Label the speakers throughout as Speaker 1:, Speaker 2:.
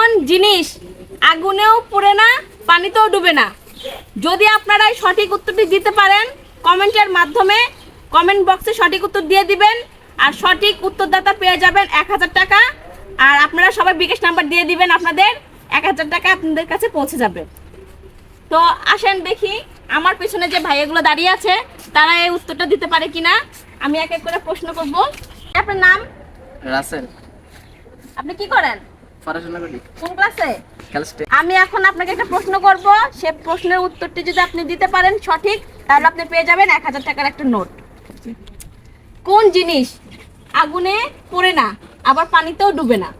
Speaker 1: কোন জিনিস আগুনেও পুড়ে না পানিতেও ডুবে না। যদি আপনারা এই সঠিক উত্তরটি দিতে পারেন কমেন্টের মাধ্যমে কমেন্ট বক্সে সঠিক উত্তর দিয়ে দিবেন আর সঠিক উত্তরদাতা পেয়ে যাবেন এক হাজার টাকা আর আপনারা সবাই বিকাশ নাম্বার দিয়ে দিবেন আপনাদের এক হাজার টাকা আপনাদের কাছে পৌঁছে যাবে। তো আসেন দেখি আমার পেছনে যে ভাইয়াগুলো দাঁড়িয়ে আছে তারা এই উত্তরটা দিতে পারে কিনা? আমি এক এক করে প্রশ্ন করব। আপনার নাম?
Speaker 2: রাসেল।
Speaker 1: আপনি কি করেন?
Speaker 2: পড়াশোনা করি?
Speaker 1: কোন ক্লাসে? আমি এখন আপনাকে একটা প্রশ্ন করব। সে প্রশ্নের উত্তরটি যদি আপনি দিতে পারেন সঠিক তাহলে আপনি পেয়ে যাবেন এক হাজার টাকার একটা নোট। কোন জিনিস আগুনে পড়ে না আবার পানিতেও ডুবে না?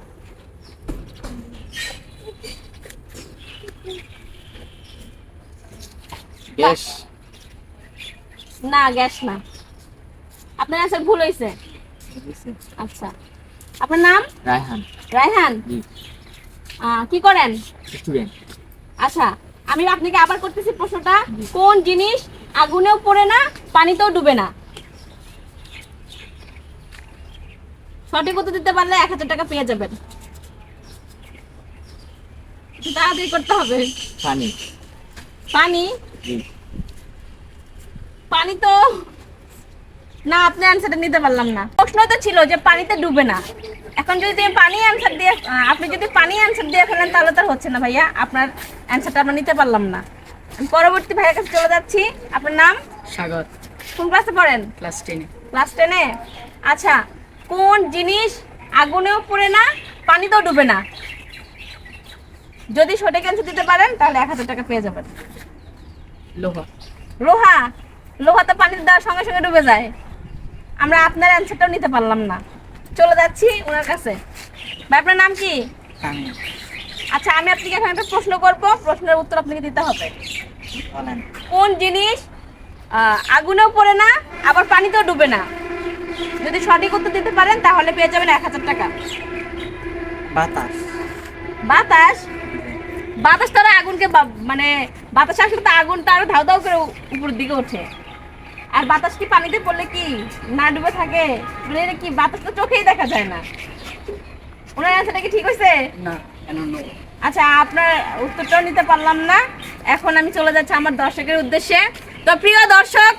Speaker 2: গ্যাস।
Speaker 1: না গ্যাস না। আপনার অ্যান্সার ভুল হয়েছে আচ্ছা। আপনার নাম?
Speaker 2: রায়হান।
Speaker 1: রায়হান? কি করেন?
Speaker 2: স্টুডেন্ট
Speaker 1: আচ্ছা আমি আপনাকে আবার করতেছি প্রশ্নটা। কোন জিনিস আগুনেও পড়ে না পানিতেও ডুবে না? সঠিক উত্তর দিতে পারলে এক হাজার টাকা পেয়ে যাবেন। তাড়াতাড়ি করতে হবে।
Speaker 2: পানি।
Speaker 1: পানি? পানি তো না আপনি অ্যান্সারটা নিতে পারলাম না। প্রশ্ন তো ছিল যে পানিতে ডুবে না। এখন যদি তুমি পানি অ্যান্সার দিয়ে আপনি যদি পানি অ্যান্সার দিয়ে ফেলেন তাহলে তো হচ্ছে না ভাইয়া। আপনার অ্যান্সারটা আমরা নিতে পারলাম না। আমি পরবর্তী ভাইয়ের কাছে চলে যাচ্ছি। আপনার নাম?
Speaker 2: সাগর।
Speaker 1: কোন ক্লাসে পড়েন?
Speaker 2: ক্লাস টেনে
Speaker 1: ক্লাস টেনে আচ্ছা কোন জিনিস আগুনেও পড়ে না পানিতেও ডুবে না? যদি সঠিক অ্যান্সার দিতে পারেন তাহলে এক হাজার টাকা পেয়ে যাবেন।
Speaker 2: লোহা।
Speaker 1: লোহা? লোহা তো পানিতে দেওয়ার সঙ্গে সঙ্গে ডুবে যায়। আমরা আপনার অ্যান্সারটাও নিতে পারলাম না। চলে যাচ্ছি ওনার কাছে। ভাই আপনার নাম কি? আচ্ছা আমি আপনাকে এখন একটা প্রশ্ন করব। প্রশ্নের উত্তর আপনাকে দিতে হবে। কোন জিনিস আগুনেও পড়ে না আবার পানিতেও ডুবে না? যদি সঠিক উত্তর দিতে পারেন তাহলে পেয়ে যাবেন এক হাজার টাকা।
Speaker 2: বাতাস।
Speaker 1: বাতাস? বাতাস তারা আগুনকে মানে বাতাস আসলে তো আগুনটা আরও ধাউ ধাউ করে উ- উপরের দিকে ওঠে। আর বাতাস কি পানিতে পড়লে কি না ডুবে থাকে? মানে কি বাতাস তো চোখেই দেখা যায় না। ওনার অ্যান্সারটা কি ঠিক হয়েছে?
Speaker 2: না
Speaker 1: আচ্ছা আপনার উত্তরটাও নিতে পারলাম না। এখন আমি চলে যাচ্ছি আমার দর্শকের উদ্দেশ্যে। তো প্রিয় দর্শক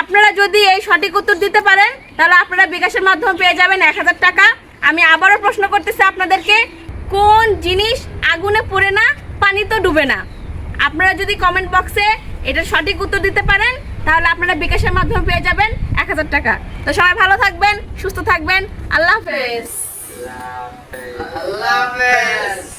Speaker 1: আপনারা যদি এই সঠিক উত্তর দিতে পারেন তাহলে আপনারা বিকাশের মাধ্যমে পেয়ে যাবেন এক হাজার টাকা। আমি আবারও প্রশ্ন করতেছি আপনাদেরকে কোন জিনিস আগুনে পড়ে না পানি তো ডুবে না? আপনারা যদি কমেন্ট বক্সে এটা সঠিক উত্তর দিতে পারেন তাহলে আপনারা বিকাশের মাধ্যমে পেয়ে যাবেন এক হাজার টাকা। তো সবাই ভালো থাকবেন, সুস্থ থাকবেন। আল্লাহ হাফেজ।
Speaker 2: আল্লাহ হাফেজ।